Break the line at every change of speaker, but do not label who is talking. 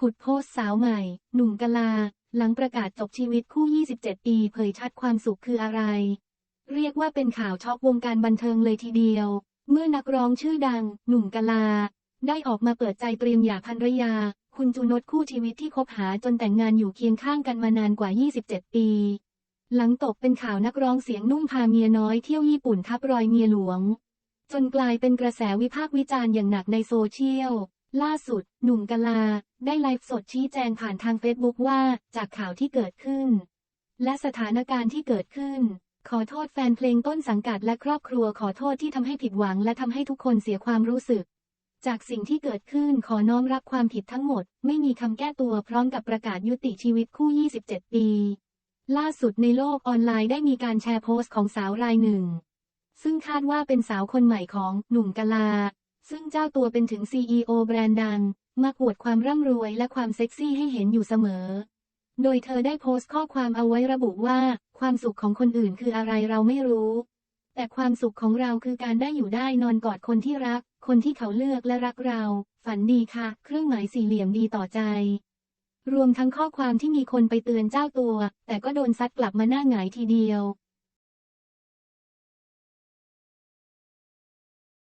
ขุดโพสสาวใหม่ หนุ่มกลา หลังประกาศจบชีวิตคู่ 27 ปีเผยชัดความสุขคืออะไร เรียกว่าเป็นข่าวช็อกวงการบันเทิงเลยทีเดียว เมื่อนักร้องชื่อดัง หนุ่มกลา ได้ออกมาเปิดใจเตรียมหย่าภรรยา คุณจูนดคู่ชีวิตที่คบหาจนแต่งงานอยู่เคียงข้างกันมานานกว่า 27 ปี หลังตกเป็นข่าวนักร้องเสียงนุ่มพาเมียน้อยเที่ยวญี่ปุ่นทับรอยเมียหลวง จนกลายเป็นกระแสวิพากษ์วิจารณ์อย่างหนักในโซเชียลล่าสุด หนุ่มกลา ได้ไลฟ์สดชี้แจงผ่านทางเฟซบุ๊กว่า จากข่าวที่เกิดขึ้น และสถานการณ์ที่เกิดขึ้น ขอโทษแฟนเพลงต้นสังกัดและครอบครัวขอโทษที่ทำให้ผิดหวังและทำให้ทุกคนเสียความรู้สึก จากสิ่งที่เกิดขึ้นขอน้อมรับความผิดทั้งหมด ไม่มีคำแก้ตัวพร้อมกับประกาศยุติชีวิตคู่ 27 ปี ล่าสุดในโลกออนไลน์ได้มีการแชร์โพสต์ของสาวรายหนึ่ง ซึ่งคาดว่าเป็นสาวคนใหม่ของหนุ่มกลาซึ่งเจ้าตัวเป็นถึง CEO แบรนด์ดัง มาอวดความร่ำรวยและความเซ็กซี่ให้เห็นอยู่เสมอ โดยเธอได้โพสต์ข้อความเอาไว้ระบุว่า ความสุขของคนอื่นคืออะไรเราไม่รู้ แต่ความสุขของเราคือการได้อยู่ได้นอนกอดคนที่รัก คนที่เขาเลือกและรักเรา ฝันดีค่ะ เครื่องหมายสี่เหลี่ยมดีต่อใจ รวมทั้งข้อความที่มีคนไปเตือนเจ้าตัว แต่ก็โดนซัดกลับมาหน้าหงายทีเดียว